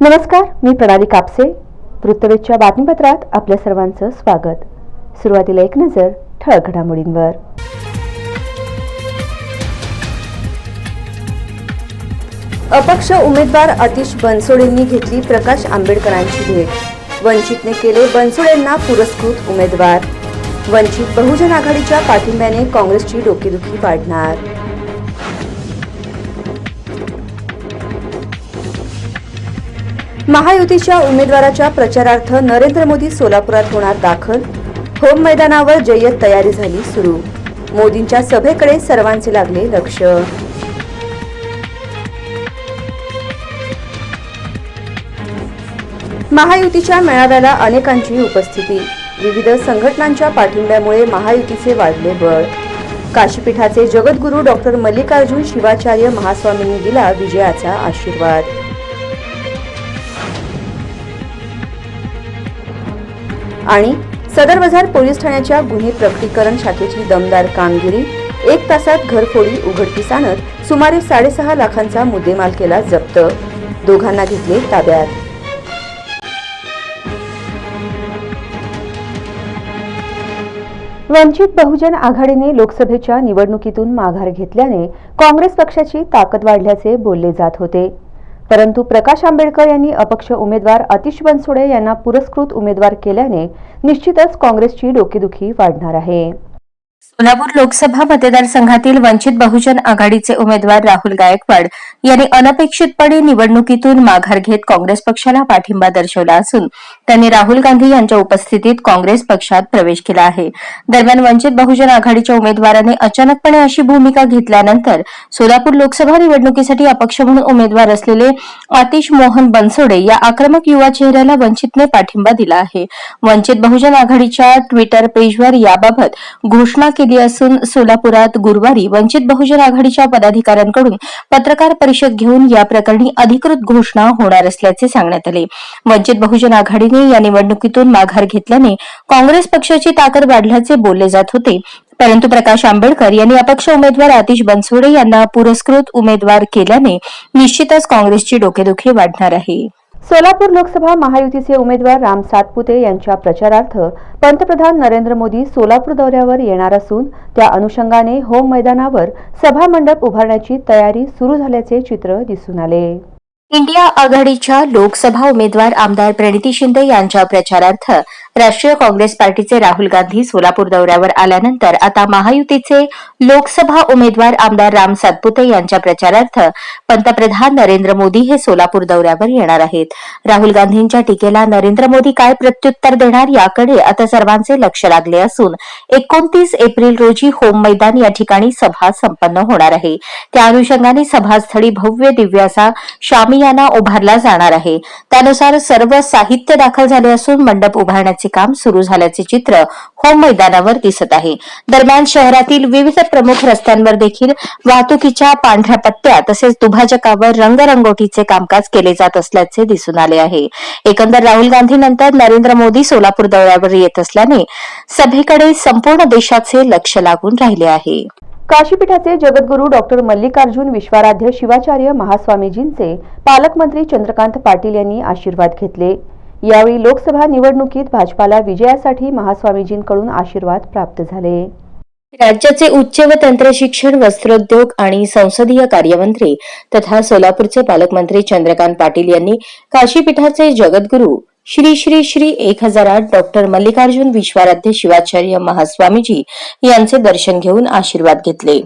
नमस्कार मी प्रणाली कापसे. वृत्तवेधच्या बातमीपत्रात आपल्या सर्वांचं स्वागत. सुरुवातीला एक नजर ठळक घडामोडींवर. अपक्ष उमेदवार अतिश बनसोडेंनी घेतली प्रकाश आंबेडकरांची भेट. वंचितने केले बनसोडेंना पुरस्कृत उमेदवार. वंचित बहुजन आघाडीच्या पाठिंब्याने काँग्रेसची डोकेदुखी वाढणार. महायुतीच्या उमेदवाराच्या प्रचारार्थ नरेंद्र मोदी सोलापुरात होणार दाखल. होम मैदानावर जय्यत तयारी झाली सुरू. मोदींच्या सभेकडे सर्वांचे लागले लक्ष. महायुतीच्या मेळाव्याला अनेकांची उपस्थिती. विविध संघटनांच्या पाठिंब्यामुळे महायुतीचे वाढले बळ. काशीपीठाचे जगद्गुरू डॉक्टर मल्लिकार्जुन शिवाचार्य महास्वामींनी दिला विजयाचा आशीर्वाद. आणि सदर बाजार पोलीस ठाण्याच्या गुन्हे प्रकटीकरण शाखेची दमदार कामगिरी एक तासात घरफोडी उघडकीस आणत सुमारे साडेसहा लाखांचा मुद्देमाल केला जप्त. दोघांना घेतले ताब्यात. वंचित बहुजन आघाडीने लोकसभेच्या निवडणुकीतून माघार घेतल्याने काँग्रेस पक्षाची ताकद वाढल्याचे बोलले जात होते. परंतु प्रकाश आंबेडकर यांनी अपक्ष उमेदवार अतिश बनसोडे यांना पुरस्कृत उमेदवार केल्याने निश्चितच काँग्रेसची डोकेदुखी वाढणार आहे. सोलापूर लोकसभा मतदारसंघातील वंचित बहुजन आघाडीचे उमेदवार राहुल गायकवाड यांनी अनपेक्षितपणे निवडणुकीतून माघार घेत काँग्रेस पक्षाला पाठिंबा दर्शवला असून त्यांनी राहुल गांधी यांच्या उपस्थितीत काँग्रेस पक्षात प्रवेश केला आहे. दरम्यान वंचित बहुजन आघाडीच्या उमेदवाराने अचानकपणे अशी भूमिका घेतल्यानंतर सोलापूर लोकसभा निवडणुकीसाठी अपक्ष म्हणून उमेदवार असलेले आतिश मोहन बनसोडे या आक्रमक युवा चेहऱ्याला वंचितने पाठिंबा दिला आहे. वंचित बहुजन आघाडीच्या ट्विटर पेजवर याबाबत घोषणा केली असून सोलापुरात गुरुवारी वंचित बहुजन आघाडीच्या पदाधिकाऱ्यांकडून पत्रकार परिषद घेऊन या प्रकरणी अधिकृत घोषणा होणार असल्याचे सांगण्यात आले. वंचित बहुजन आघाडीने या निवडणुकीतून माघार घेतल्याने काँग्रेस पक्षाची ताकद वाढल्याचे बोलले जात होते. परंतु प्रकाश आंबेडकर यांनी अपक्ष उमेदवार आतिश बनसोडे यांना पुरस्कृत उमेदवार केल्याने निश्चितच काँग्रेसची डोकेदुखी वाढणार आहे. सोलापूर लोकसभा महायुतीचे उमेदवार राम सातपुते यांच्या प्रचारार्थ पंतप्रधान नरेंद्र मोदी सोलापूर दौऱ्यावर येणार असून त्या अनुषंगाने होम मैदानावर सभा मंडप उभारण्याची तयारी सुरू झाल्याचे चित्र दिसून आले. इंडिया आघाडीच्या लोकसभा उमेदवार आमदार प्रणिती शिंदे यांच्या प्रचारार्थ राष्ट्रीय काँग्रेस पार्टीचे राहुल गांधी सोलापूर दौऱ्यावर आल्यानंतर आता महायुतीचे लोकसभा उमेदवार आमदार राम सातपुते यांच्या प्रचारार्थ पंतप्रधान नरेंद्र मोदी हे सोलापूर दौऱ्यावर येणार आहेत. राहुल गांधींच्या टीकेला नरेंद्र मोदी काय प्रत्युत्तर देणार याकडे आता सर्वांचे लक्ष लागले असून एकोणतीस एप्रिल रोजी होम मैदान या ठिकाणी सभा संपन्न होणार आहे. त्या अनुषंगाने सभास्थळी भव्य दिव्य असा शामियाना उभारला जाणार आहे. त्यानुसार सर्व साहित्य दाखल झाले असून मंडप उभारण्याचे काम सुरू झाल्याचे चित्र होम मैदानावर दिसत आहे. दरम्यान शहरातील विविध प्रमुख रस्त्यांवर देखील वाहतुकीच्या पांढऱ्या पट्ट्या तसेच दुभाजकावर रंगरंगोटीचे कामकाज केले जात असल्याचे दिसून आले आहे. एकंदर राहुल गांधी नंतर नरेंद्र मोदी सोलापूर दौऱ्यावर येत असल्याने सभेकडे संपूर्ण देशाचे लक्ष लागून राहिले आहे. काशीपीठाचे जगद्गुरू डॉक्टर मल्लिकार्जुन विश्वाराध्य शिवाचार्य महास्वामीजींचे पालकमंत्री चंद्रकांत पाटील यांनी आशीर्वाद घेतले. यावेळी लोकसभा निवडणुकीत भाजपाला विजयासाठी महास्वामीजींकडून आशीर्वाद प्राप्त झाले. राज्याचे उच्च व तंत्र शिक्षण वस्त्रोद्योग आणि संसदीय कार्यमंत्री तथा सोलापूरचे पालकमंत्री चंद्रकांत पाटील यांनी काशीपीठाचे जगद्गुरू श्री श्री श्री एक हजार आठ डॉक्टर मल्लिकार्जुन विश्वाराध्य शिवाचार्य महास्वामीजी यांचे दर्शन घेऊन आशीर्वाद घेतले.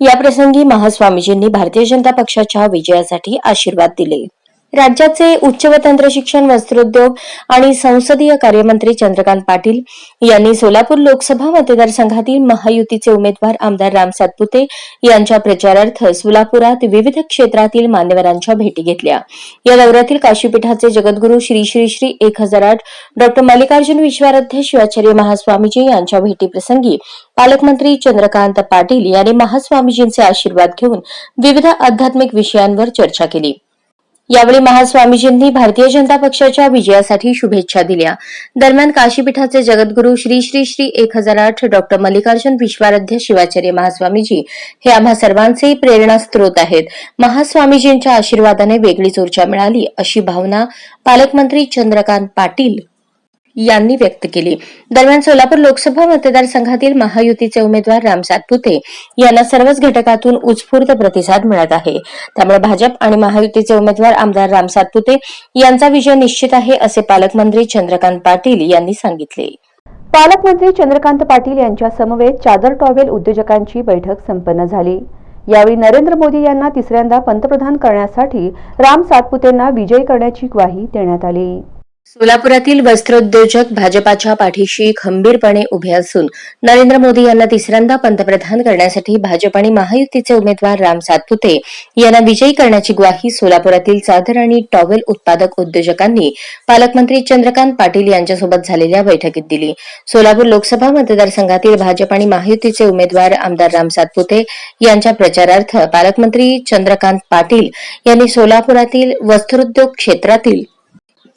याप्रसंगी महास्वामीजींनी भारतीय जनता पक्षाच्या विजयासाठी आशीर्वाद दिले. राज्याचे उच्च व तंत्र शिक्षण वस्त्रोद्योग आणि संसदीय कार्यमंत्री चंद्रकांत पाटील यांनी सोलापूर लोकसभा मतदारसंघातील महायुतीचे उमेदवार आमदार राम सातपुते यांच्या प्रचारार्थ सोलापुरात विविध क्षेत्रातील मान्यवरांच्या भेटी घेतल्या. या दौऱ्यातील काशीपीठाचे जगद्गुरू श्री श्री श्री एक हजार आठ डॉक्टर मल्लिकार्जुन विश्वाराध्य शिवाचार्य महास्वामीजी यांच्या भेटीप्रसंगी पालकमंत्री चंद्रकांत पाटील यांनी महास्वामीजींचे आशीर्वाद घेऊन विविध आध्यात्मिक विषयांवर चर्चा केली. यावेळी महास्वामीजींनी भारतीय जनता पक्षाच्या विजयासाठी शुभेच्छा दिल्या. दरम्यान काशीपीठाचे जगद्गुरू श्री श्री श्री एक हजार आठ डॉक्टर मल्लिकार्जुन विश्वाराध्य शिवाचार्य महास्वामीजी हे आम्हा सर्वांचे प्रेरणास्त्रोत आहेत. महास्वामीजींच्या आशीर्वादाने वेगळीच ऊर्जा मिळाली अशी भावना पालकमंत्री चंद्रकांत पाटील यांनी व्यक्त केली. दरम्यान सोलापूर लोकसभा मतदारसंघातील महायुतीचे उमेदवार रामसाद पुते यांना सर्वच घटकातून उत्स्फूर्त प्रतिसाद मिळत आहे. त्यामुळे भाजप आणि महायुतीचे उमेदवार आमदार रामसाद पुते यांचा विजय निश्चित आहे असे पालकमंत्री चंद्रकांत पाटील यांनी सांगितले. पालकमंत्री चंद्रकांत पाटील यांच्या समवेत चादर टॉवेल उद्योजकांची बैठक संपन्न झाली. यावेळी नरेंद्र मोदी यांना तिसऱ्यांदा पंतप्रधान करण्यासाठी राम सातपुतेंना विजयी करण्याची ग्वाही देण्यात आली. सोलापुरातील वस्त्रोद्योजक भाजपाच्या पाठीशी खंबीरपणे उभे असून नरेंद्र मोदी यांना तिसऱ्यांदा पंतप्रधान करण्यासाठी भाजप आणि महायुतीचे उमेदवार राम सातपुते यांना विजयी करण्याची ग्वाही सोलापुरातील चादर आणि टॉवेल उत्पादक उद्योजकांनी पालकमंत्री चंद्रकांत पाटील यांच्यासोबत झालेल्या बैठकीत दिली. सोलापूर लोकसभा मतदारसंघातील भाजप आणि महायुतीचे उमेदवार आमदार राम सातपुते यांच्या प्रचारार्थ पालकमंत्री चंद्रकांत पाटील यांनी सोलापुरातील वस्त्रोद्योग क्षेत्रातील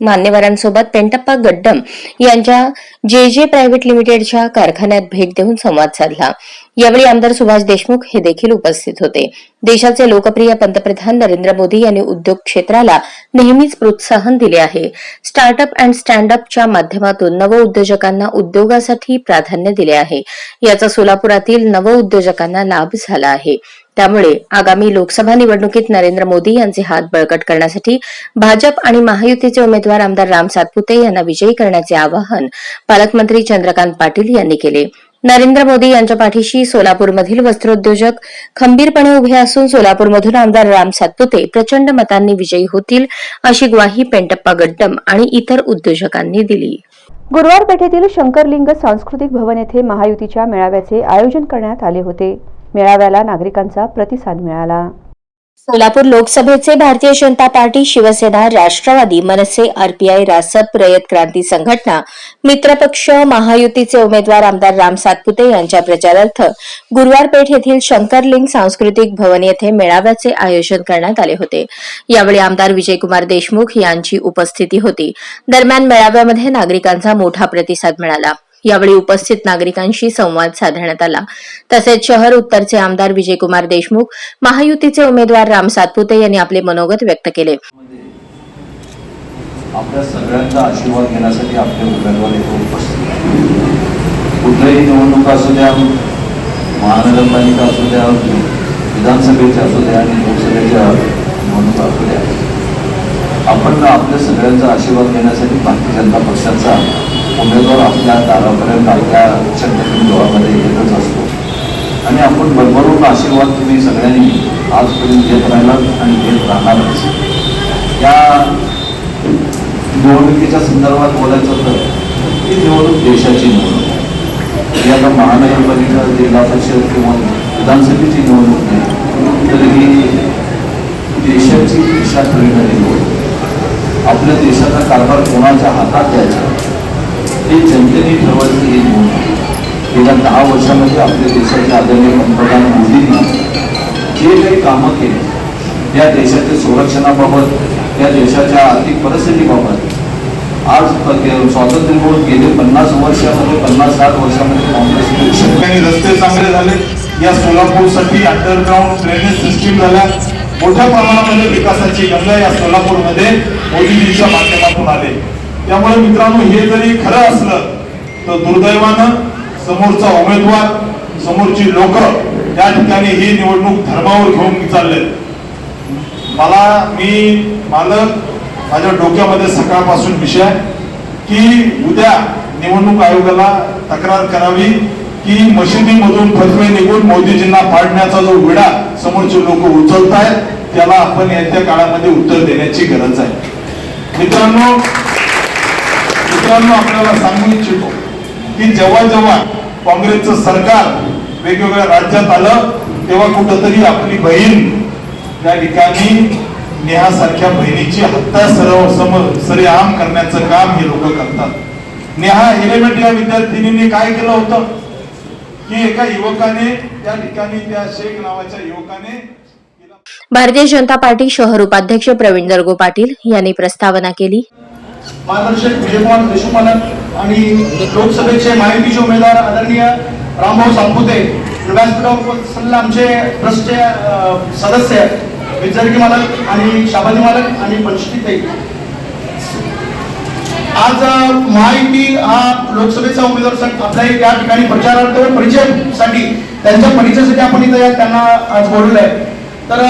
मान्यवरांसोबत पेंटप्पा गड्डम यांच्या जे जे प्रायव्हेट लिमिटेडच्या कारखान्यात भेट देऊन संवाद साधला. यावेळी आमदार सुभाष देशमुख हे देखील उपस्थित होते. देशाचे लोकप्रिय पंतप्रधान नरेंद्र मोदी यांनी उद्योग क्षेत्राला नेहमीच प्रोत्साहन दिले आहे. स्टार्टअप अँड स्टँडअपच्या माध्यमातून नवउद्योजकांना उद्योगासाठी प्राधान्य दिले आहे. याचा सोलापुरातील नवउद्योजकांना लाभ झाला आहे. त्यामुळे आगामी लोकसभा निवडणुकीत नरेंद्र मोदी यांचे हात बळकट करण्यासाठी भाजप आणि महायुतीचे उमेदवार आमदार राम सातपुते यांना विजयी करण्याचे आवाहन पालकमंत्री चंद्रकांत पाटील यांनी केले. नरेंद्र मोदी यांच्या पाठीशी सोलापूरमधील वस्त्रोद्योजक खंबीरपणे उभे असून सोलापूरमधून आमदार राम सातपुते प्रचंड मतांनी विजयी होतील अशी ग्वाही पेंटप्पा गड्डम आणि इतर उद्योजकांनी दिली. गुरुवार पेठेतील शंकरलिंग सांस्कृतिक भवन येथे महायुतीच्या मेळाव्याचे आयोजन करण्यात आले होते. मेळाव्याला नागरिकांचा प्रतिसाद मिळाला. सोलापूर लोकसभेचे भारतीय जनता पार्टी शिवसेना राष्ट्रवादी मनसे आरपीआय रासप रयत क्रांती संघटना मित्रपक्ष महायुतीचे उमेदवार आमदार राम सातपुते यांच्या प्रचारार्थ गुरुवार पेठ येथील शंकरलिंग सांस्कृतिक भवन येथे मेळाव्याचे आयोजन करण्यात आले होते. यावेळी आमदार विजयकुमार देशमुख यांची उपस्थिती होती. दरम्यान मेळाव्यामध्ये नागरिकांचा मोठा प्रतिसाद मिळाला. यावेळी उपस्थित नागरिकांशी संवाद साधण्यात आला. तसेच शहर उत्तरचे आमदार विजयकुमार देशमुख महायुतीचे उमेदवार राम सातपुते यांनी आपले मनोगत व्यक्त केले. आपल्या सगळ्यांचा आशीर्वाद घेण्यासाठी आपले उमेदवार येथे उपस्थित कुठल्याही निवडणुका असू द्या महानगरपालिका असू द्या विधानसभेच्या असू द्या आणि लोकसभेच्या निवडणुका असू द्या. आपण आपल्या सगळ्यांचा आशीर्वाद घेण्यासाठी भारतीय जनता पक्षाचा उमेदवार आपल्या दारापर्यंत आपल्या चंद्रपूर गावामध्ये येतच असतो आणि आपण भरभरून आशीर्वाद तुम्ही सगळ्यांनी आजपर्यंत घेत राहिलात आणि घेत राहणारच या निवडणुकीच्या संदर्भात बोलायचं तर ही निवडणूक देशाची निवडणूक आहे. ही आता महानगरपालिका जिल्हा परिषद किंवा विधानसभेची निवडणूक नाही तर ही देशाची दिशा ठरविणारी निवडणूक आपल्या देशाचा कारभार कोणाच्या हातात द्यायचा? हे जनतेने ठरवायची ही निवडणूक गेल्या दहा वर्षामध्ये आपल्या देशाचे आदरणीय पंतप्रधान मोदींनी जे काही कामं केली या देशाच्या संरक्षणाबाबत या देशाच्या आर्थिक परिस्थितीबाबत आज स्वातंत्र्य मिळून गेले पन्नास वर्षामध्ये पन्नास साठ वर्षामध्ये काँग्रेस ठिकाणी रस्ते चांगले झाले या सोलापूरसाठी अंडरग्राऊंड ड्रेनेज सिस्टीम झाल्या मोठ्या प्रमाणामध्ये विकासाची गंगा या सोलापूरमध्ये मोदीजींच्या माध्यमातून आले. त्यामुळे मित्रांनो हे जरी खरं असलं तर दुर्दैवानं समोरचा उमेदवार समोरची लोक त्या ठिकाणी ही निवडणूक धर्मावर घेऊन चालले मला मी मालक माझ्या डोक्यामध्ये सकाळपासून विषय की उद्या निवडणूक आयोगाला तक्रार करावी की मशिदीमधून फतवे निघून मोदीजींना पाडण्याचा जो विडा समोरचे लोक उचलतायत त्याला आपण येत्या काळामध्ये उत्तर देण्याची गरज आहे. मित्रांनो सर्वांना आपल्याला सांगू इच्छितो की जेव्हा जेव्हा काँग्रेसचं सरकार वेगवेगळ्या राज्यात आलं तेव्हा कुठंतरी आपली बहीण त्या ठिकाणी नेहासारख्या बहिणीची हत्या सर्व समोर सरेआम करण्याचं काम हे लोक करतात. नेहा एलिमेंट या विद्यार्थिनींनी काय केलं होतं? की एका युवकाने त्या ठिकाणी त्या शेख नावाच्या युवकाने भारतीय जनता पार्टी शहर उपाध्यक्ष प्रवीण दर्गो पाटील यांनी प्रस्तावना केली. मार्गदर्शक विजयकुमार देशमुख मालक आणि लोकसभेचे माहितीचे उमेदवार आदरणीय रामभाऊ सातपुते व्यासपीठावर आमचे ट्रस्टचे सदस्य विजर्गी मालक आणि शाबादी मालक आणि पंचशीताई आज माहिती महायुती हा लोकसभेचा उमेदवार सा- आपल्या या ठिकाणी प्रचारार्थ परिचयासाठी त्यांच्या परिचयासाठी आपण इथं त्यांना आज बोलवलं आहे तर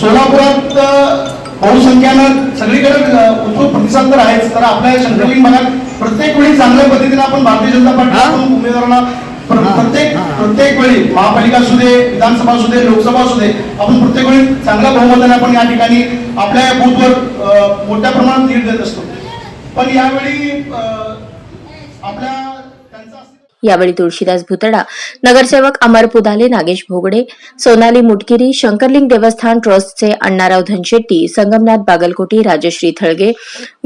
सोलापुरात बहुसंख्यानं सगळीकडे उत्स्फूर्त प्रतिसाद तर आहेच. तर आपल्या शंकरलिंग भागात प्रत्येक वेळी चांगल्या पद्धतीने आपण भारतीय जनता पार्टी उमेदवारांना प्र- प्रत्येक प्रत्येक वेळी महापालिका असू दे विधानसभा असू दे लोकसभा असू दे आपण प्रत्येक वेळी चांगल्या बहुमताने आपण या ठिकाणी आपल्या या बूथवर मोठ्या प्रमाणात लीड देत असतो. पण यावेळी आपल्या यावेळी तुळशीदास भुतडा नगरसेवक अमर पुदाले नागेश भोगडे सोनाली मुटकिरी शंकरलिंग देवस्थान ट्रस्टचे अण्णाराव धनशेट्टी संगमनाथ बागलकोटी राजश्री थळगे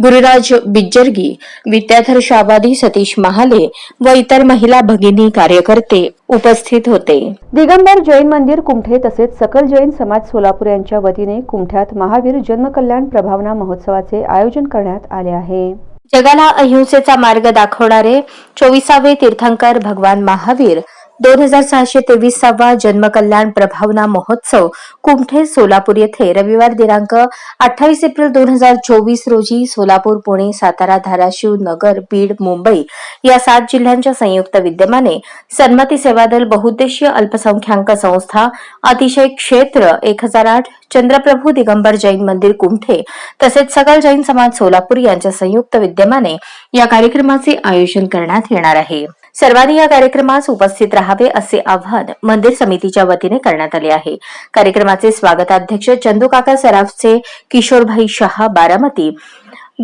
गुरुराज बिज्जरगी विद्याधर शाबादी सतीश महाले व इतर महिला भगिनी कार्यकर्ते उपस्थित होते. दिगंबर जैन मंदिर कुमठे तसेच सकल जैन समाज सोलापूर यांच्या वतीने कुमठ्यात महावीर जन्मकल्याण प्रभावना महोत्सवाचे आयोजन करण्यात आले आहे. जगाला अहिंसेचा मार्ग दाखवणारे चोवीसावे तीर्थंकर भगवान महावीर दोन हजार सहाशे तेवीसावा जन्मकल्याण प्रभावना महोत्सव कुमठे सोलापूर येथे रविवार दिनांक अठ्ठावीस एप्रिल दोन हजार चोवीस रोजी सोलापूर पुणे सातारा धाराशिव नगर बीड मुंबई या सात जिल्ह्यांच्या संयुक्त विद्यमाने सन्मती सेवादल बहुउद्देशीय अल्पसंख्याक संस्था अतिशय क्षेत्र एक हजार आठ चंद्रप्रभू दिगंबर जैन मंदिर कुमठे तसेच सकल जैन समाज सोलापूर यांच्या संयुक्त विद्यमाने या कार्यक्रमाचे आयोजन करण्यात येणार आहे. सर्वांनी या कार्यक्रमास उपस्थित राहावे असे आवाहन मंदिर समितीच्या वतीने करण्यात आले आहे. कार्यक्रमाचे स्वागताध्यक्ष चंदूकाका सराफचे किशोरभाई शहा बारामती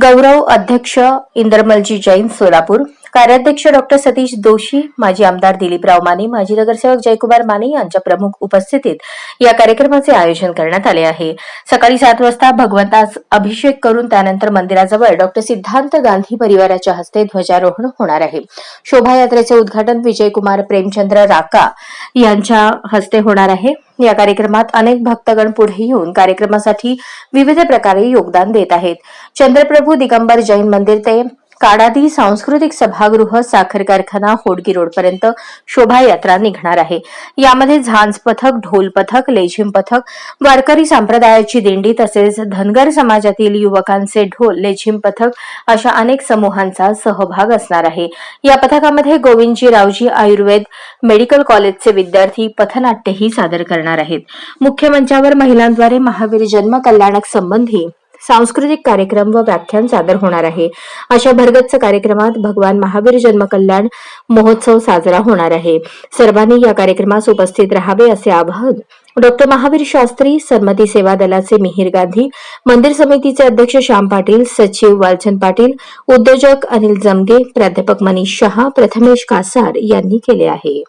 गौरव अध्यक्ष इंदरमलजी जैन सोलापूर कार्याध्यक्ष डॉक्टर सतीश दोशी माजी आमदार दिलीपराव माने माजी नगरसेवक जयकुमार माने यांच्या प्रमुख उपस्थितीत या कार्यक्रमाचे आयोजन करण्यात आले आहे. सकाळी सात वाजता भगवंतास अभिषेक करून त्यानंतर मंदिराजवळ डॉक्टर सिद्धांत गांधी परिवाराच्या हस्ते ध्वजारोहण होणार आहे. शोभायात्रेचे उद्घाटन विजयकुमार प्रेमचंद्र राका यांच्या हस्ते होणार आहे. या कार्यक्रमात अनेक भक्तगण पुढे येऊन कार्यक्रमासाठी विविध प्रकारे योगदान देत आहेत. चंद्रप्रभू दिगंबर जैन मंदिर ते काडादी सांस्कृतिक सभागृह साखर कारखाना होडगी रोडपर्यंत शोभायात्रा निघणार आहे. यामध्ये झांज पथक ढोल पथक लेझिम पथक वारकरी संप्रदायाची दिंडी तसेच धनगर समाजातील युवकांचे ढोल लेझिम पथक अशा अनेक समूहांचा सहभाग असणार आहे. या पथकामध्ये गोविंदजी रावजी आयुर्वेद मेडिकल कॉलेजचे विद्यार्थी पथनाट्यही सादर करणार आहेत. मुख्य मंचावर महिलांद्वारे महावीर जन्म कल्याणक संबंधी सांस्कृतिक कार्यक्रम व व्याख्यान सादर होणार आहे. अशा भरगच्च कार्यक्रमात भगवान महावीर जन्मकल्याण महोत्सव साजरा होणार आहे. सर्वांनी या कार्यक्रमास उपस्थित राहावे असे आवाहन डॉक्टर महावीर शास्त्री सन्मती सेवा दलाचे मिहीर गांधी मंदिर समितीचे अध्यक्ष श्याम पाटील सचिव वालचंद पाटील उद्योजक अनिल जमगे प्राध्यापक मनीष शहा प्रथमेश कासार यांनी केले आहे.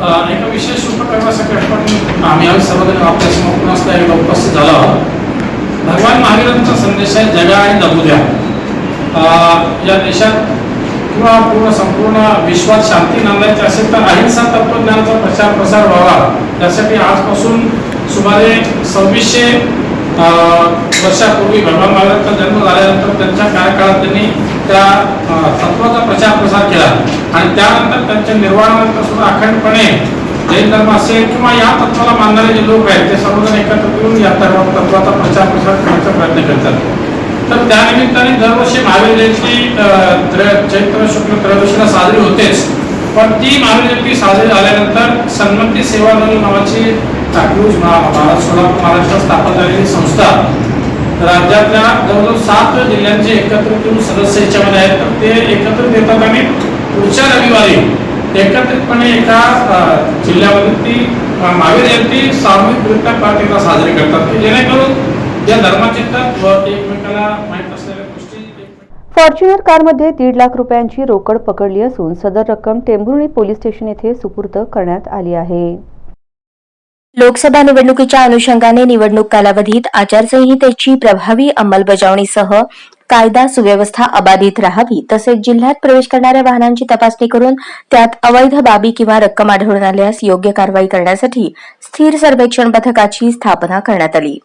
एका विशेष उपक्रमासाठी आपण आम्ही आज सर्वजण आपल्यासमोर पुन्हा उपस्थित झालो भगवान महावीरांचा संदेश आहे जगा आणि जगू द्या. या देशात किंवा पूर्ण संपूर्ण विश्वात शांती नांदायची असेल तर अहिंसा तत्वज्ञानाचा प्रचार प्रसार व्हावा. त्यासाठी आजपासून सुमारे सव्वीसशे वर्षापूर्वी भगवान महाराजांचा जन्म झाल्यानंतर त्यांच्या कार्यकाळात त्यांनी त्या तत्वाचा प्रचार प्रसार केला. आणि त्यानंतर त्यांच्या निर्वाणानंतर सुद्धा अखंडपणे जैन धर्म असेल किंवा या तत्वाला मानणारे जे लोक आहेत ते सर्वजण एकत्र करून या धर्म तत्वाचा प्रचार प्रसार करण्याचा प्रयत्न करतात. तर त्या निमित्ताने दरवर्षी महावीर जयंती चैत्र शुक्ल त्रयोदशीला साजरी होतेच. पण ती महावीर जयंती साजरी झाल्यानंतर सन्मती सेवा दल नावाची टाकूज महाराष्ट्र सोलापूर महाराष्ट्रात स्थापन झालेली संस्था. राज्यातल्या जवळजवळ सात जिल्ह्यांचे एकत्रित येऊन सदस्य याच्यामध्ये आहेत. तर ते एकत्रित येतात आणि पुढच्या रविवारी एकत्रितपणे एका जिल्ह्यामध्ये ती महावीर जयंती सामूहिकरित्या पार्टीला साजरी करतात. की जेणेकरून या धर्माचे व एकमेकाला माहीत असलेल्या फॉर्च्युनर कारमध्ये दीड लाख रुपयांची रोकड पकडली असून सदर रक्कम टेंभुर्णी पोलीस स्टेशन येथे सुपूर्द करण्यात आली आहे. लोकसभा निवडणुकीच्या अनुषंगाने निवडणूक कालावधीत आचारसंहितेची प्रभावी अंमलबजावणीसह कायदा सुव्यवस्था अबाधित राहावी तसेच जिल्ह्यात प्रवेश करणाऱ्या वाहनांची तपासणी करून त्यात अवैध बाबी किंवा रक्कम आढळून आल्यास योग्य कारवाई करण्यासाठी स्थिर सर्वेक्षण पथकाची स्थापना करण्यात आली.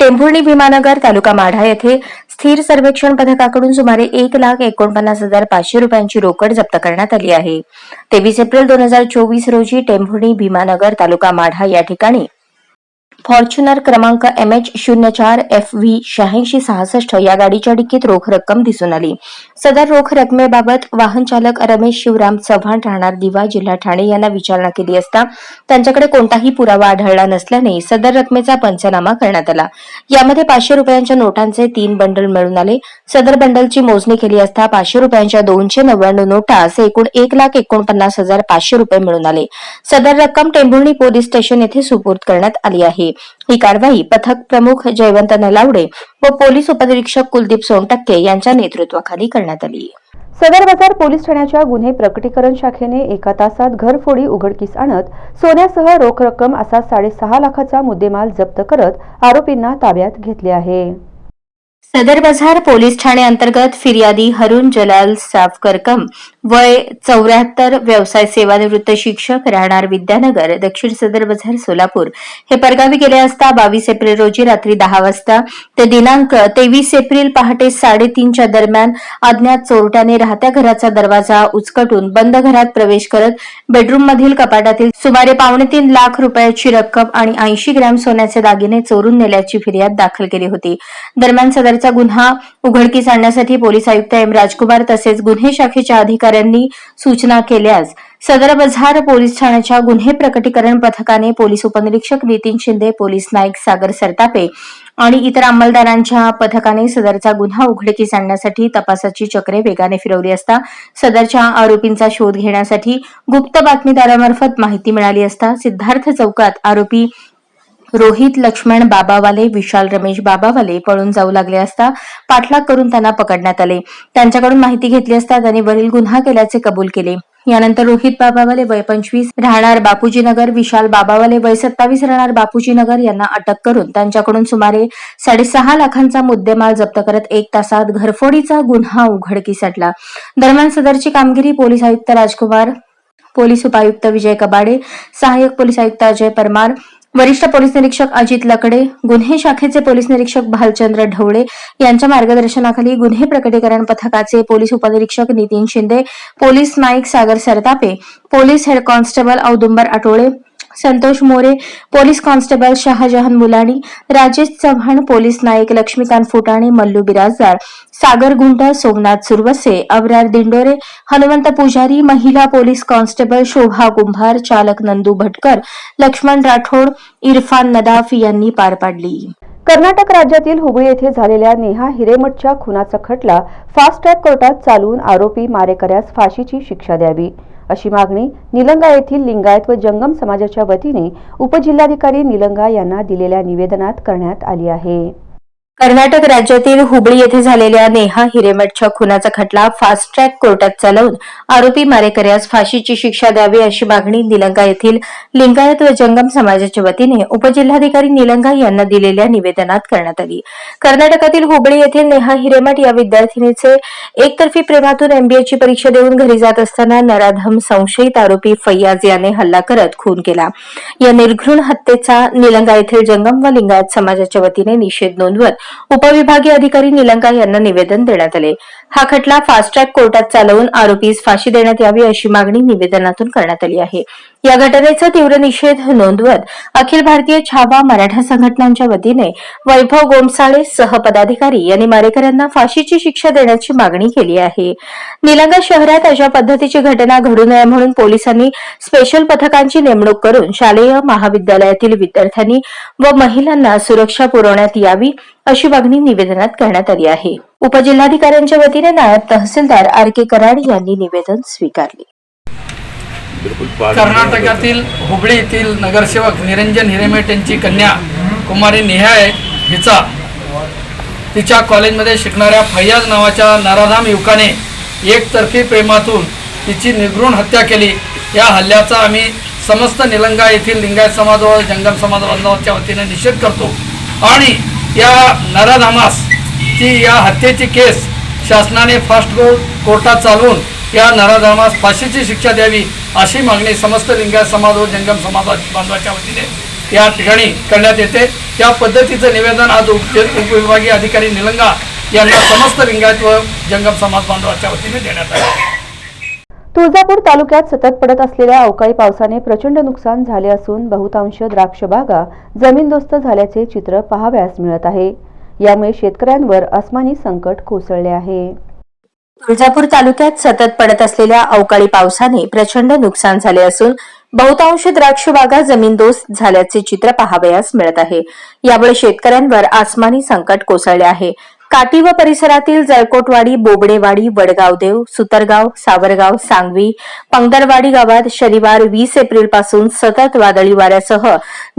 टेंभुर्णी भीमानगर तालुका माढा येथे स्थिर सर्वेक्षण पथकाकडून सुमारे एक लाख एकोणपन्नास हजार पाचशे रुपयांची रोकड जप्त करण्यात आली आहे. तेवीस एप्रिल दोन हजार चोवीस रोजी टेंभुर्णी भीमानगर तालुका माढा या ठिकाणी फॉर्च्युनर क्रमांक एम एच शून्य चार एफ व्ही शहाऐंशी सहासष्ट या गाडीच्या डिक्कीत रोख रक्कम दिसून आली. सदर रोख रकमेबाबत वाहन चालक रमेश शिवराम चव्हाण राहणार दिवा जिल्हा ठाणे यांना विचारणा केली असता त्यांच्याकडे कोणताही पुरावा आढळला नसल्याने सदर रकमेचा पंचनामा करण्यात आला. यामध्ये पाचशे रुपयांच्या नोटांचे तीन बंडल मिळून आले. सदर बंडलची मोजणी केली असता पाचशे रुपयांच्या दोनशे नव्याण्णव नोटा असे एकूण एक लाख एकोणपन्नास हजार पाचशे रुपये मिळून आले. सदर रक्कम टेंभुर्णी पोलीस स्टेशन येथे सुपूर्द करण्यात आली आहे. ही कारवाई पथक प्रमुख जयवंत नलावडे व पोलीस उपनिरीक्षक कुलदीप सोनटक्के यांच्या नेतृत्वाखाली करण्यात आली. सदर बाजार पोलीस ठाण्याच्या गुन्हे प्रकटीकरण शाखेने एका तासात घरफोडी उघडकीस आणत सोन्यासह रोख रक्कम असा साडेसहा लाखाचा मुद्देमाल जप्त करत आरोपींना ताब्यात घेतले आहे. सदर बाजार पोलीस ठाणे अंतर्गत फिर्यादी हरुण जलाल साफकरकम वय चौऱ्याहत्तर व्यवसाय सेवानिवृत्त शिक्षक राहणार विद्यानगर दक्षिण सदर बाजार सोलापूर. हे परगावी गेले असता बावीस एप्रिल रोजी रात्री दहा वाजता ते दिनांक तेवीस एप्रिल पहाटे साडेतीनच्या दरम्यान अज्ञात चोरट्याने राहत्या घराचा दरवाजा उचकटून बंद घरात प्रवेश करत बेडरूम मधील कपाटातील सुमारे पावणे तीन लाख रुपयाची रक्कम आणि ऐंशी ग्रॅम सोन्याचे दागिने चोरून नेल्याची फिर्याद दाखल केली होती. दरम्यान सदर सदरचा गुन्हा उघडकीस आणण्यासाठी पोलीस आयुक्त एम राजकुमार तसेच गुन्हे शाखेच्या अधिकाऱ्यांनी सूचना केल्यास सदर बझार पोलीस ठाण्याच्या गुन्हे प्रकटीकरण पथकाने पोलीस उपनिरीक्षक नितीन शिंदे पोलीस नाईक सागर सरतापे आणि इतर अंमलदारांच्या पथकाने सदरचा गुन्हा उघडकीस आणण्यासाठी तपासाची चक्रे वेगाने फिरवली असता सदरच्या आरोपींचा शोध घेण्यासाठी गुप्त बातमीदारामार्फत माहिती मिळाली असता सिद्धार्थ चौकात आरोपी रोहित लक्ष्मण बाबावाले विशाल रमेश बाबावाले पळून जाऊ लागले असता पाठलाग करून त्यांना पकडण्यात आले. त्यांच्याकडून माहिती घेतली असता त्यांनी वरील गुन्हा केल्याचे कबूल केले. यानंतर रोहित बाबावाले वय पंचवीस राहणार बापूजीनगर विशाल बाबावाले वय सत्तावीस राहणार बापूजीनगर यांना अटक करून त्यांच्याकडून सुमारे साडेसहा लाखांचा मुद्देमाल जप्त करत एक तासात घरफोडीचा गुन्हा उघडकीस आणला. दरम्यान सदरची कामगिरी पोलीस आयुक्त राजकुमार पोलीस उपायुक्त विजय कबाडे सहाय्यक पोलीस आयुक्त अजय परमार वरिष्ठ पोलीस निरीक्षक अजित लकडे गुन्हे शाखेचे पोलीस निरीक्षक भालचंद्र ढवळे यांच्या मार्गदर्शनाखाली गुन्हे प्रकटीकरण पथकाचे पोलीस उपनिरीक्षक Nitin Shinde police Naik Sagar Sartape police head constable Audumbar Atole Santosh More police constable Shahjahan Mulani Rajesh Chavan police Naik Laxmikant Futane Mallu Birajdar Sagar Gund Somnath Suravase Abrar Dindore Hanumant पुजारी महिला police constable शोभा कुंभार चालक नंदू भटकर लक्ष्मण राठोड इरफान नदाफ यांनी पार पाडली. कर्नाटक राज्यातील हुबळी येथे झालेल्या नेहा हिरेमठच्या खुनाचा खटला फास्ट ट्रॅक कोर्टात चालवून आरोपी मारेकऱ्यास फाशीची शिक्षा द्यावी. अशी मागणी निलंगा येथील लिंगायत व जंगम समाजाच्या वतीने उपजिल्हाधिकारी निलंगा यांना दिलेल्या निवेदनात करण्यात आली आहे. कर्नाटक राज्यातील हुबळी येथे झालेल्या नेहा हिरेमठच्या खुनाचा खटला फास्ट ट्रॅक कोर्टात चालवून आरोपी मारेकऱ्यास फाशीची शिक्षा द्यावी अशी मागणी निलंगा येथील लिंगायत व जंगम समाजाच्या वतीने उपजिल्हाधिकारी निलंगा यांना दिलेल्या निवेदनात करण्यात आली. कर्नाटकातील हुबळी येथील नेहा हिरेमठ या विद्यार्थिनीचे एकतर्फी प्रेमातून एमबीएची परीक्षा देऊन घरी जात असताना नराधम संशयित आरोपी फैयाज याने हल्ला करत खून केला. या निर्घृण हत्येचा निलंगा येथील जंगम व लिंगायत समाजाच्या वतीने निषेध नोंदवत उपविभागीय अधिकारी निलंगा यांना निवेदन देण्यात आले. हा खटला फास्ट ट्रॅक कोर्टात चालवून आरोपीस फाशी देण्यात यावी अशी मागणी निवेदनातून करण्यात आली आहे. या घटनेचा तीव्र निषेध नोंदवत अखिल भारतीय छावा मराठा संघटनांच्या वतीने वैभव गोमसाळे सहपदाधिकारी यांनी मारेकऱ्यांना फाशीची शिक्षा देण्याची मागणी केली आहे. निलंगा शहरात अशा पद्धतीची घटना घडू नये म्हणून पोलिसांनी स्पेशल पथकांची नेमणूक करून शालेय महाविद्यालयातील विद्यार्थ्यांनी व महिलांना सुरक्षा पुरवण्यात यावी अशी मागणी निवेदनात करण्यात आली आहे. उपजिल्हाधिकाऱ्यांच्या वतीने नायब तहसीलदार आर के कराड यांनी निवेदन स्वीकारले. कर्नाटकातील हुबळी येथील नगरसेवक निरंजन हिरेमेट यांची कन्या कुमारी नेहाय हिचा तिच्या कॉलेजमध्ये शिकणाऱ्या फैयाज नावाच्या नराधाम युवकाने एकतर्फी प्रेमातून तिची निर्घृण हत्या केली. या हल्ल्याचा आम्ही समस्त निलंगा येथील लिंगायत समाज व जंगम समाज बांधवांच्या वतीने निषेध करतो. आणि या नराधामास की या हत्येची केस शासनाने फास्ट कोर्ट कोर्टात चालवून या नराधमास फाशीची शिक्षा द्यावी अशी मागणी समस्त लिंगायत समाज व जंगम समाज बांधवाच्या वतीने या ठिकाणी करण्यात येते. त्या पद्धतीचं निवेदन आज उप उपविभागीय अधिकारी निलंगा यांना समस्त लिंगायत व जंगम समाज बांधवाच्या वतीने देण्यात आले. तुळजापूर तालुक्यात सतत पडत असलेल्या अवकाळी पावसाने प्रचंड नुकसान झाले असून बहुतांश द्राक्ष बागा जमीनदोस्त झाल्याचे चित्र पाहाव्यास मिळत आहे. यामुळे शेतकऱ्यांवर अस्मानी संकट कोसळले आहे. तुळजापूर तालुक्यात सतत पडत असलेल्या अवकाळी पावसाने प्रचंड नुकसान झाले असून बहुतांश द्राक्ष बागा जमीनदोस्त झाल्याचे चित्र पाहावयास मिळत आहे. यामुळे शेतकऱ्यांवर आसमानी संकट कोसळले आहे. काटी व परिसरातील जळकोटवाडी बोबडेवाडी वडगावदेव सुतरगाव सावरगाव सांगवी पंगदरवाडी गावात शनिवार वीस एप्रिलपासून सतत वादळी वाऱ्यासह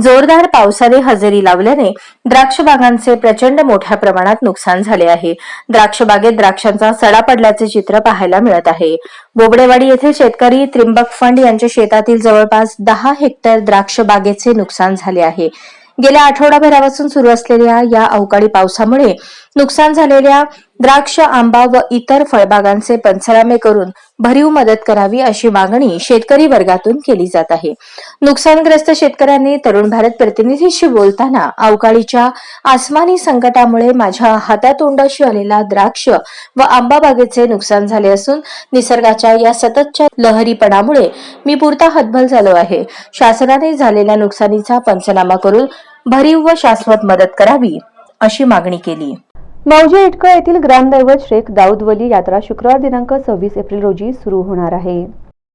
जोरदार पावसाने हजेरी लावल्याने द्राक्ष बागांचे प्रचंड मोठ्या प्रमाणात नुकसान झाले आहे. द्राक्ष बागेत द्राक्षांचा सडा पडल्याचे चित्र पाहायला मिळत आहे. बोबडेवाडी येथील शेतकरी त्रिंबक फंड यांच्या शेतातील जवळपास दहा हेक्टर द्राक्ष बागेचे नुकसान झाले आहे. गेल्या आठवडाभरापासून सुरू असलेल्या या अवकाळी पावसामुळे नुकसान झालेल्या द्राक्ष आंबा व इतर फळबागांचे पंचनामे करून भरीव मदत करावी अशी मागणी शेतकरी वर्गातून केली जात आहे. नुकसानग्रस्त शेतकऱ्यांनी तरुण भारत प्रतिनिधीशी बोलताना अवकाळीच्या आसमानी संकटामुळे माझ्या हातातोंडाशी आलेला द्राक्ष व आंबा बागेचे नुकसान झाले असून निसर्गाच्या या सततच्या लहरीपणामुळे मी पुरता हतबल झालो आहे. शासनाने झालेल्या नुकसानीचा पंचनामा करून भरीव व शाश्वत मदत करावी अशी मागणी केली. मौजे इटकळ येथील ग्रामदैवत शेख दाऊद वली यात्रा शुक्रवार दिनांक सव्वीस एप्रिल रोजी सुरू होणार आहे.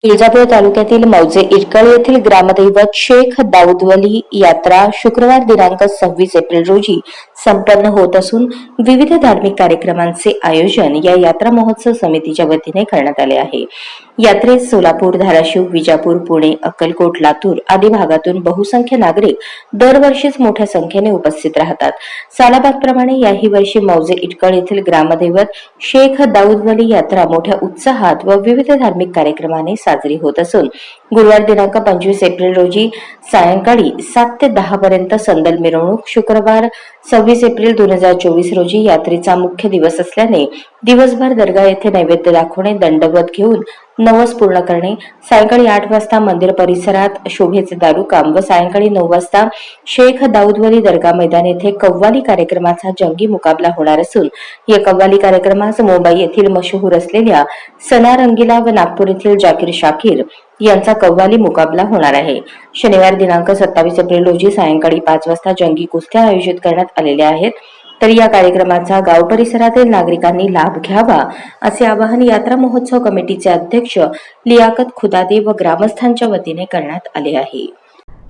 तुळजापूर तालुक्यातील मौजे इरकळ येथील ग्रामदैवत शेख दाऊदवली यात्रा शुक्रवार दिनांक सव्वीस एप्रिल रोजी संपन्न होत असून विविध धार्मिक कार्यक्रमांचे आयोजन या यात्रा महोत्सव समितीच्या वतीने करण्यात आले आहे. यात्रेत सोलापूर धाराशिव विजापूर पुणे अक्कलकोट लातूर आदी भागातून बहुसंख्य नागरिक दरवर्षीच मोठ्या संख्येने उपस्थित राहतात. सालाबाद प्रमाणे याही वर्षी मौजे इटकळ येथील ग्रामदैवत शेख दाऊदवली यात्रा मोठ्या उत्साहात व विविध धार्मिक कार्यक्रमाने साजरी होत असून गुरुवार दिनांक पंचवीस एप्रिल रोजी सायंकाळी सात ते दहा पर्यंत संदल मिरवणूक शुक्रवार सव्वीस एप्रिल दोन हजार चोवीस रोजी यात्रेचा मुख्य दिवस असल्याने दिवसभर दर्गा येथे नैवेद्य दाखवणे दंडवत घेऊन नवस पूर्ण करणे. सायंकाळी आठ वाजता मंदिर परिसरात शोभेचे दारुकाम व सायंकाळी नऊ वाजता शेख दाऊदवली दर्गा मैदान येथे कव्वाली कार्यक्रमाचा जंगी मुकाबला होणार असून या कव्वाली कार्यक्रमास मुंबई येथील मशहूर असलेल्या सना रंगीला व नागपूर येथील जाकीर शाकीर यांचा कव्वाली मुकाबला होणार आहे. शनिवार दिनांक सत्तावीस एप्रिल रोजी सायंकाळी पाच वाजता जंगी कुस्त्या आयोजित करण्यात आलेल्या आहेत. तर या कार्यक्रमाचा गाव परिसरातील नागरिकांनी लाभ घ्यावा असे आवाहन यात्रा महोत्सव कमिटीचे अध्यक्ष लियाकत खुदादे व ग्रामस्थांच्या वतीने करण्यात आले आहे.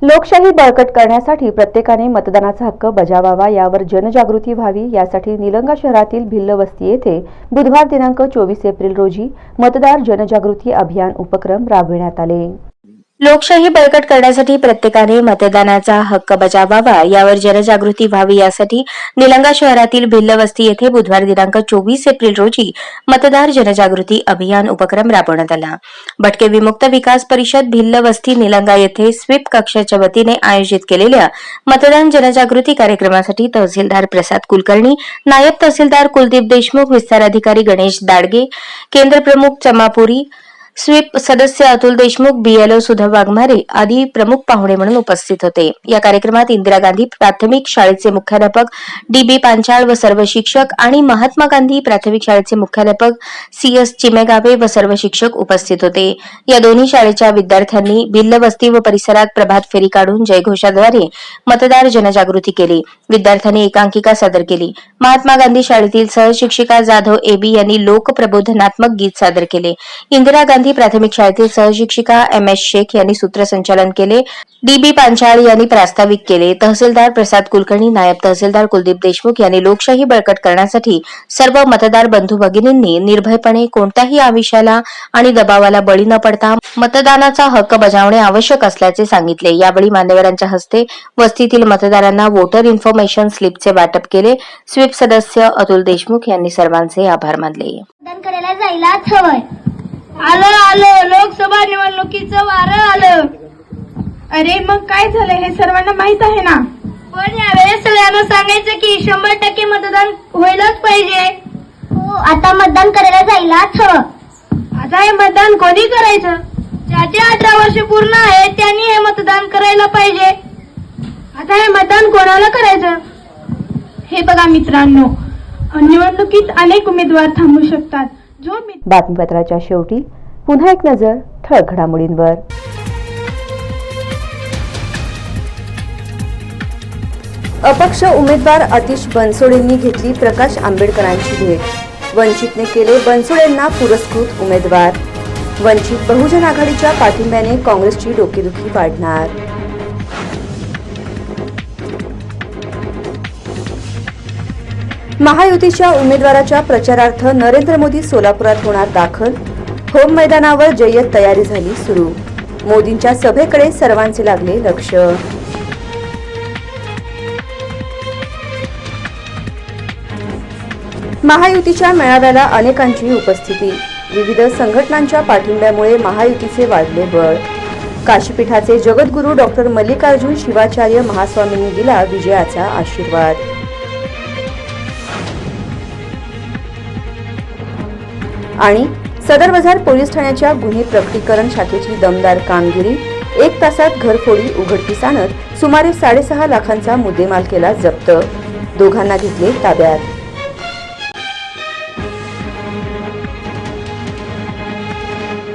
लोकशाही बळकट करण्यासाठी प्रत्येकाने मतदानाचा हक्क बजावावा यावर जनजागृती व्हावी यासाठी निलंगा शहरातील भिल्ल वस्ती येथे बुधवार दिनांक चोवीस एप्रिल रोजी मतदार जनजागृती अभियान उपक्रम राबविण्यात आले. लोकशाही बळकट करण्यासाठी प्रत्येकाने मतदानाचा हक्क बजावावा यावर जनजागृती व्हावी यासाठी निलंगा शहरातील भिल्ल वस्ती येथे बुधवार दिनांक चोवीस एप्रिल रोजी मतदार जनजागृती अभियान उपक्रम राबवण्यात आला. भटके विमुक्त विकास परिषद भिल्ल वस्ती निलंगा येथे स्वीप कक्षाच्या वतीने आयोजित केलेल्या मतदान जनजागृती कार्यक्रमासाठी तहसीलदार प्रसाद कुलकर्णी नायब तहसीलदार कुलदीप देशमुख विस्तार अधिकारी गणेश दाडगे केंद्र प्रमुख चमापुरी स्वीप सदस्य अतुल देशमुख बीएलओ सुधा वाघमारे आदी प्रमुख पाहुणे म्हणून उपस्थित होते. या कार्यक्रमात इंदिरा गांधी प्राथमिक शाळेचे मुख्याध्यापक डी बी पांचाळ व सर्व शिक्षक आणि महात्मा गांधी प्राथमिक शाळेचे मुख्याध्यापक सी एस चिमेगावे व सर्व शिक्षक उपस्थित होते. या दोन्ही शाळेच्या विद्यार्थ्यांनी भिल्ल वस्ती व परिसरात प्रभात फेरी काढून जयघोषाद्वारे मतदार जनजागृती केली. विद्यार्थ्यांनी एकांकिका सादर केली. महात्मा गांधी शाळेतील सहशिक्षिका जाधव एबी यांनी लोकप्रबोधनात्मक गीत सादर केले. इंदिरा गांधी प्राथमिक शाळेतील सहशिक्षिका एम एस शेख यांनी सूत्रसंचालन केले. डी बी पांचाळ यांनी प्रास्ताविक केले. तहसीलदार प्रसाद कुलकर्णी नायब तहसीलदार कुलदीप देशमुख यांनी लोकशाही बळकट करण्यासाठी सर्व मतदार बंधू भगिनींनी निर्भयपणे कोणत्याही आमिषाला आणि दबावाला बळी न पडता मतदानाचा हक्क बजावणे आवश्यक असल्याचे सांगितले. यावेळी मान्यवरांच्या हस्ते वस्तीतील मतदारांना वोटर इन्फॉर्मेशन स्लिपचे वाटप केले. स्वीप सदस्य अतुल देशमुख यांनी सर्वांचे आभार मानले. मतदान करायला जायलाच हवंय आलं आलं. लोकसभा निवडणुकीचं वारं आलं. अरे मग काय झालं? हे सर्वांना माहीत आहे ना? पण यावेळेस सगळ्यांना सांगायचं की शंभर टक्के मतदान व्हायलाच पाहिजे. हो आता मतदान करायला जायलाच हवं. आता हे मतदान कोणी करायचं? ज्याचे अठरा वर्ष पूर्ण आहे त्यांनी हे मतदान करायला पाहिजे. आता हे मतदान कोणाला करायचं? हे बघा मित्रांनो निवडणुकीत अनेक उमेदवार थांबू शकतात. बातमीपत्राच्या शेवटी पुन्हा एक नजर ठळक घडामोडींवर. अपक्ष उमेदवार अतिश बनसोडेंनी घेतली प्रकाश आंबेडकरांची भेट. वंचितने केले बनसोडेंना पुरस्कृत उमेदवार. वंचित बहुजन आघाडीच्या पाठिंब्याने काँग्रेसची डोकेदुखी वाढणार. महायुतीच्या उमेदवाराच्या प्रचारार्थ नरेंद्र मोदी सोलापुरात होणार दाखल. होम मैदानावर जय्यत तयारी झाली सुरू. मोदींच्या सभेकडे सर्वांचे लागले लक्ष. महायुतीच्या मेळाव्याला अनेकांची उपस्थिती. विविध संघटनांच्या पाठिंब्यामुळे महायुतीचे वाढले बळ. काशीपीठाचे जगद्गुरू डॉक्टर मल्लिकार्जुन शिवाचार्य महास्वामींनी दिला विजयाचा आशीर्वाद. आणि सदर बाजार पोलीस ठाण्याच्या गुन्हे प्रकटीकरण शाखेची दमदार कामगिरी एक तासात घरफोडी उघडकीस आणत सुमारे साडेसहा लाखांचा मुद्देमाल केला जप्त. दोघांना घेतले ताब्यात.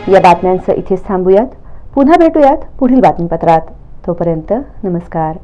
या बातम्यांचं इथेच थांबूयात. पुन्हा भेटूयात पुढील बातमीपत्रात. तोपर्यंत नमस्कार.